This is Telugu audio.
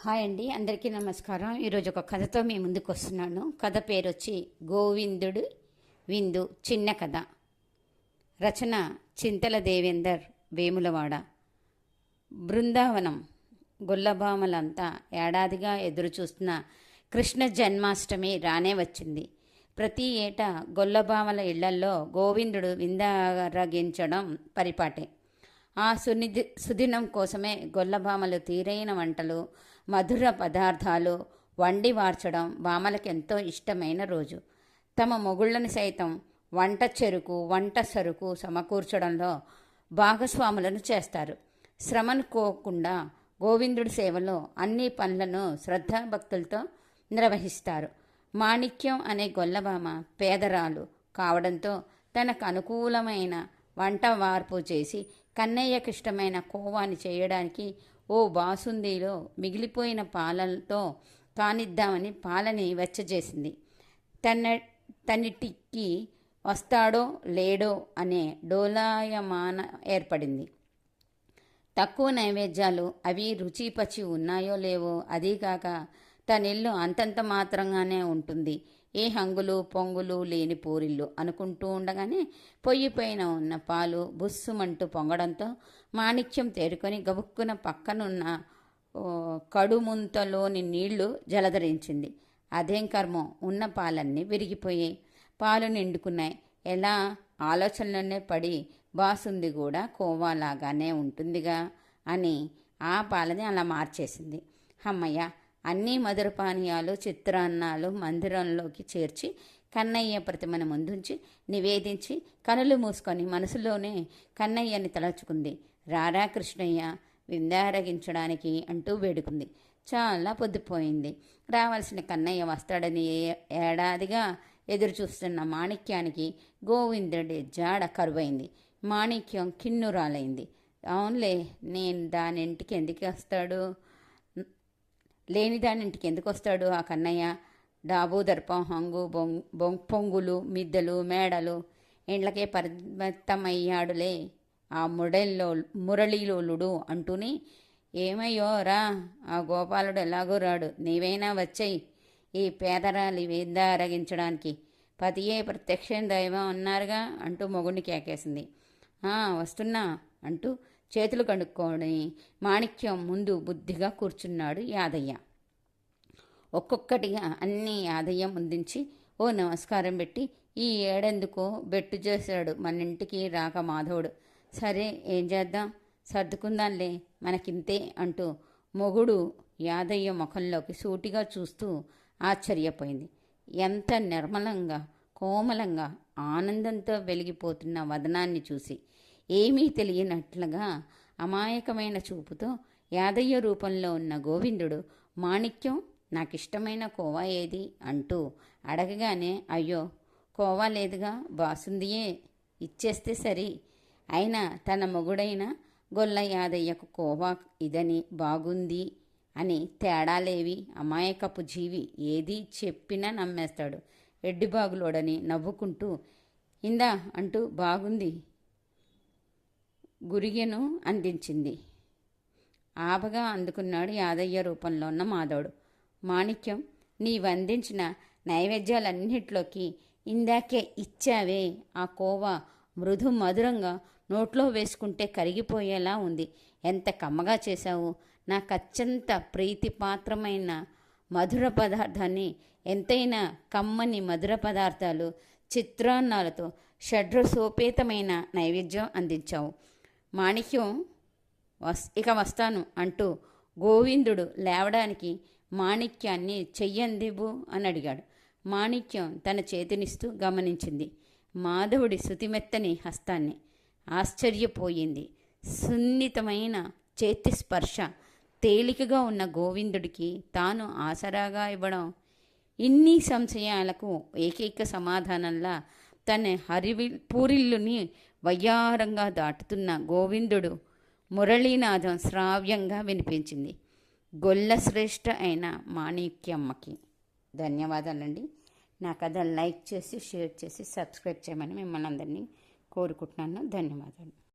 హాయ్ అండి అందరికీ నమస్కారం. ఈరోజు ఒక కథతో మీ ముందుకు వస్తున్నాను. కథ పేరు వచ్చి గోవిందుడు విందు చిన్న కథ. రచన చింతల దేవేందర్ వేములవాడ. బృందావనం గొల్లభామలంతా ఏడాదిగా ఎదురుచూస్తున్న కృష్ణ జన్మాష్టమి రానే వచ్చింది. ప్రతి ఏటా గొల్లభామల ఇళ్ళల్లో గోవిందుడు విందారగించడం పరిపాటే. ఆ సునిధి సుదినం కోసమే గొల్లభామలు తీరైన వంటలు మధుర పదార్థాలు వండి వార్చడం భామలకు ఎంతో ఇష్టమైన రోజు. తమ మొగుళ్ళని సైతం వంట చెరుకు వంట సరుకు సమకూర్చడంలో భాగస్వాములను చేస్తారు. శ్రమను కోకుండా గోవిందుడి సేవలో అన్ని పనులను శ్రద్ధాభక్తులతో నిర్వహిస్తారు. మాణిక్యం అనే గొల్లభామ పేదరాలు కావడంతో తనకు అనుకూలమైన వంట వార్పు చేసి కన్నయ్యకి ఇష్టమైన కోవాని చేయడానికి ఓ బాసుందీలో మిగిలిపోయిన పాలతో కానిద్దామని పాలని వెచ్చజేసింది. తన తనిటికి వస్తాడో లేడో అనే డోలాయమాన ఏర్పడింది. తక్కువ నైవేద్యాలు అవి రుచి పచి ఉన్నాయో లేవో అదీకాక తనిల్లు అంతంత మాత్రంగానే ఉంటుంది. ఏ హంగులు పొంగులు లేని పూరిల్లు అనుకుంటూ ఉండగానే పొయ్యి పైన ఉన్న పాలు బుస్సుమంటూ పొంగడంతో మాణిక్యం తేరుకొని గబుక్కున పక్కనున్న కడుముంతలోని నీళ్ళు జలధరించింది. అదేం కర్మం? ఉన్న పాలన్నీ విరిగిపోయాయి. పాలు నిండుకున్నాయి. ఎలా? ఆలోచనలోనే పడి బాసుంది కూడా కోవాలాగానే ఉంటుందిగా అని ఆ పాలని అలా మార్చేసింది. అమ్మయ్య అన్ని మధుర పానీయాలు చిత్రాన్నాలు మందిరంలోకి చేర్చి కన్నయ్య ప్రతిమను ముందుంచి నివేదించి కనులు మూసుకొని మనసులోనే కన్నయ్యని తలచుకుంది. రారా కృష్ణయ్య విందారగించడానికి అంటూ వేడుకుంది. చాలా పొద్దుపోయింది. రావాల్సిన కన్నయ్య వస్తాడని ఏడాదిగా ఎదురు చూస్తున్న మాణిక్యానికి గోవిందుడి జాడ కరువైంది. మాణిక్యం కిన్నురాలైంది. అవునులే నేను దాని ఇంటికి ఎందుకు వస్తాడు? లేని దాని ఇంటికి ఎందుకు వస్తాడు ఆ కన్నయ్య? డాబు దర్పం హంగు బొంగ్ పొంగులు మిద్దలు మేడలు. ఇండ్లకే పరిమితమయ్యాడులే. ఆ ముడల్లో మురళీలోలుడు అంటూని ఏమయ్యో రా ఆ గోపాలుడు ఎలాగో రాడు. నీవైనా వచ్చాయి. ఈ పేదరాలి వేందా అరగించడానికి. పతియే ప్రత్యక్షం దైవం అన్నారుగా అంటూ మొగుడిని కేకేసింది. వస్తున్నా అంటూ చేతులు కడుక్కొని మాణిక్యం ముందు బుద్ధిగా కూర్చున్నాడు యాదయ్య. ఒక్కొక్కటిగా అన్ని యాదయ్య ముందుంచి ఓ నమస్కారం పెట్టి ఈ ఏడెందుకో బెట్టు చేశాడు మన ఇంటికి రాక మాధవుడు. సరే ఏం చేద్దాం? సర్దుకుందాంలే మనకింతే అంటూ మొగుడు యాదయ్య ముఖంలోకి సూటిగా చూస్తూ ఆశ్చర్యపోయింది. ఎంత నిర్మలంగా కోమలంగా ఆనందంతో వెలిగిపోతున్న వదనాన్ని చూసి. ఏమీ తెలియనట్లుగా అమాయకమైన చూపుతో యాదయ్య రూపంలో ఉన్న గోవిందుడు మాణిక్యం నాకిష్టమైన కోవా ఏది? అంటూ అడగగానే అయ్యో కోవా లేదుగా బాసుందియే ఇచ్చేస్తే సరి. అయినా తన మొగుడైన గొల్ల యాదయ్యకు కోవా ఇదని బాగుంది అని తేడాలేవి అమాయకపు జీవి ఏది చెప్పినా నమ్మేస్తాడు. ఎడ్డిబాగులోడని నవ్వుకుంటూ ఇందా అంటూ బాగుంది. గురిగెను అందించింది. ఆపగా అందుకున్నాడు యాదయ్య రూపంలో ఉన్న మాధవుడు. మాణిక్యం నీవందించిన నైవేద్యాలన్నిట్లోకి ఇందాకే ఇచ్చావే. ఆ కోవా మృదు మధురంగా నోట్లో వేసుకుంటే కరిగిపోయేలా ఉంది. ఎంత కమ్మగా చేశావు. నాకు అత్యంత ప్రీతిపాత్రమైన మధుర పదార్థాన్ని ఎంతైనా కమ్మని మధుర పదార్థాలు చిత్రాన్నాలతో షడ్రసోపేతమైన నైవేద్యం అందించావు. మాణిక్యం వస్ ఇక వస్తాను అంటూ గోవిందుడు లేవడానికి మాణిక్యాన్ని చెయ్యందిబు అని అడిగాడు. మాణిక్యం తన చేతినిస్తూ గమనించింది. మాధవుడి శృతిమెత్తని హస్తాన్ని ఆశ్చర్యపోయింది. సున్నితమైన చేతి స్పర్శ తేలికగా ఉన్న గోవిందుడికి తాను ఆసరాగా ఇవ్వడం ఇన్ని సంశయాలకు ఏకైక సమాధానంలా తన హరివి పూరిల్లుని వయ్యారంగా దాటుతున్న గోవిందుడు మురళీనాథం శ్రావ్యంగా వినిపించింది. గొల్ల శ్రేష్ఠ అయిన మాణిక్యమ్మకి ధన్యవాదాలండి. నా కథ లైక్ చేసి షేర్ చేసి సబ్స్క్రైబ్ చేయమని మిమ్మల్ని అందరినీ కోరుకుంటున్నాను. ధన్యవాదాలు.